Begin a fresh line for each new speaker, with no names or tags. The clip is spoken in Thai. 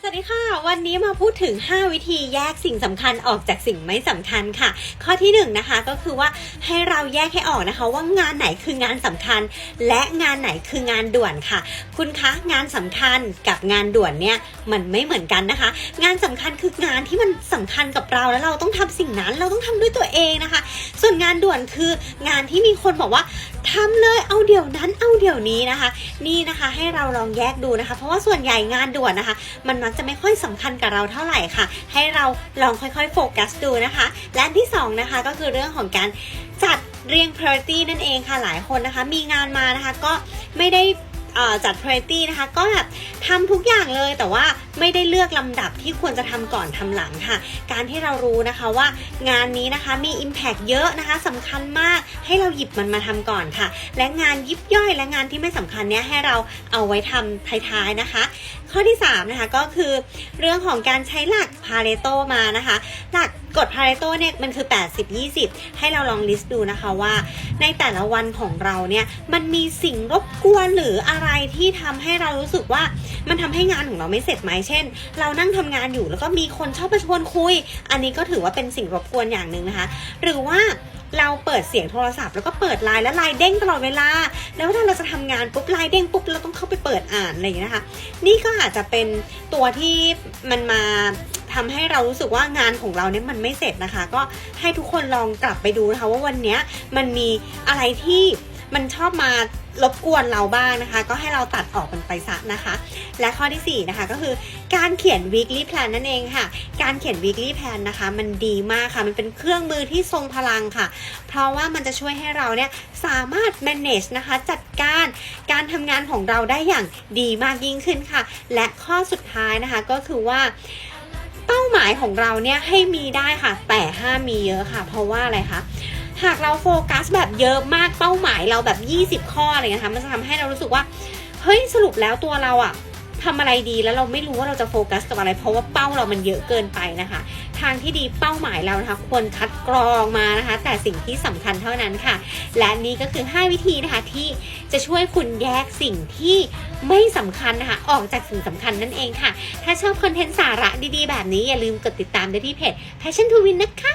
สวัสดีค่ะ วันนี้มาพูดถึง 5 วิธีแยกสิ่งสำคัญออกจากสิ่งไม่สำคัญค่ะ ข้อที่1นงนะคะก็คือว่าให้เราแยกให้ออกนะคะ ว่างานไหนคืองานสำคัญ และงานไหนคืองานด่วนค่ะ คุณคะงานสำคัญกับงานด่วนเนี่ยมันไม่เหมือนกันนะคะ งานสำคัญคืองานที่มันสำคัญกับเราแล้วเราต้องทำสิ่งนั้นเราต้องทำด้วยตัวเองนะคะ ส่วนงานด่วนคืองานที่มีคนบอกว่า ทำเลยเอาเดี๋ยวนั้นเอาเดี๋ยวนี้นะคะ นี่นะคะให้เราลองแยกดูนะคะ เพราะว่าส่วนใหญ่งานด่วนนะคะ มันมักจะไม่ค่อยสำคัญกับเราเท่าไหร่ค่ะ ให้เราลองค่อยๆโฟกัสดูนะคะ และที่สองนะคะก็คือเรื่องของการจัดเรียง priority นั่นเองค่ะหลายคนนะคะ มีงานมานะคะก็ไม่ได้ จัด priority นะคะ ก็แบบทำทุกอย่างเลยแต่ว่าไม่ได้เลือกลำดับที่ควรจะทำก่อนทำหลังค่ะ การที่เรารู้นะคะว่างานนี้นะคะมี Impact เยอะนะคะสำคัญมากให้เราหยิบมันมาทำก่อนค่ะ และงานยิบย่อยและงานที่ไม่สำคัญเนี้ยให้เราเอาไว้ทำท้ายๆนะคะ ข้อที่3นะคะก็คือเรื่องของการใช้หลักพาเรโตมานะคะ หลักกฎพาเรโตเนี่ยมันคือ 80-20 ให้เราลองลิสต์ดูนะคะว่า ในแต่ละวันของเราเนี่ยมันมีสิ่งรบกวนหรืออะไรที่ทำให้เรารู้สึกว่ามันทำให้งานของเราไม่เสร็จไหมเช่น เรานั่งทำงานอยู่แล้วก็มีคนชอบมาชวนคุย อันนี้ก็ถือว่าเป็นสิ่งรบกวนอย่างหนึ่งนะคะ หรือว่าเราเปิดเสียงโทรศัพท์แล้วก็เปิดไลน์แล้วไลน์เด้งตลอดเวลา แล้วถ้าเราจะทำงานปุ๊บไลน์เด้งปุ๊บเราต้องเข้าไปเปิดอ่านอะไรอย่างนี้นะคะ นี่ก็อาจจะเป็นตัวที่มันมา ทำให้เรารู้สึกว่างานของเราเนี่ยมันไม่เสร็จนะคะ ก็ให้ทุกคนลองกลับไปดูนะคะว่าวันนี้มันมีอะไรที่มันชอบมารบกวนเราบ้างนะคะ ก็ให้เราตัดออกมันไปซะนะคะ และข้อที่ 4 นะคะก็คือการเขียน weekly plan นั่นเองค่ะ การเขียน weekly plan นะคะ มันดีมากค่ะ มันเป็นเครื่องมือที่ทรงพลังค่ะ เพราะว่ามันจะช่วยให้เราเนี่ยสามารถ manage นะคะ จัดการการทำงานของเราได้อย่างดีมากยิ่งขึ้นค่ะ และข้อสุดท้ายนะคะก็คือว่า หมายของเราเนี่ยให้มีได้ค่ะ แต่ห้ามมีเยอะค่ะ เพราะว่าอะไรคะหากเราโฟกัสแบบเยอะมากเป้าหมายเราแบบ 20 ข้ออะไรเงี้ยค่ะมันจะทำให้เรารู้สึกว่าเฮ้ยสรุปแล้วตัวเราอะ ทำอะไรดีแล้วเราไม่รู้ว่าเราจะโฟกัสกับอะไร เพราะว่าเป้าเรามันเยอะเกินไปนะคะ ทางที่ดีเป้าหมายเรานะคะควรคัดกรองมานะคะ แต่สิ่งที่สำคัญเท่านั้นค่ะ และนี่ก็คือ 5 วิธีนะคะที่จะช่วยคุณแยกสิ่งที่ไม่สำคัญนะคะออกจากสิ่งสำคัญนั่นเองค่ะ ถ้าชอบคอนเทนต์สาระดีๆ แบบนี้อย่าลืมกดติดตามได้ที่เพจ Passion to Win นะคะ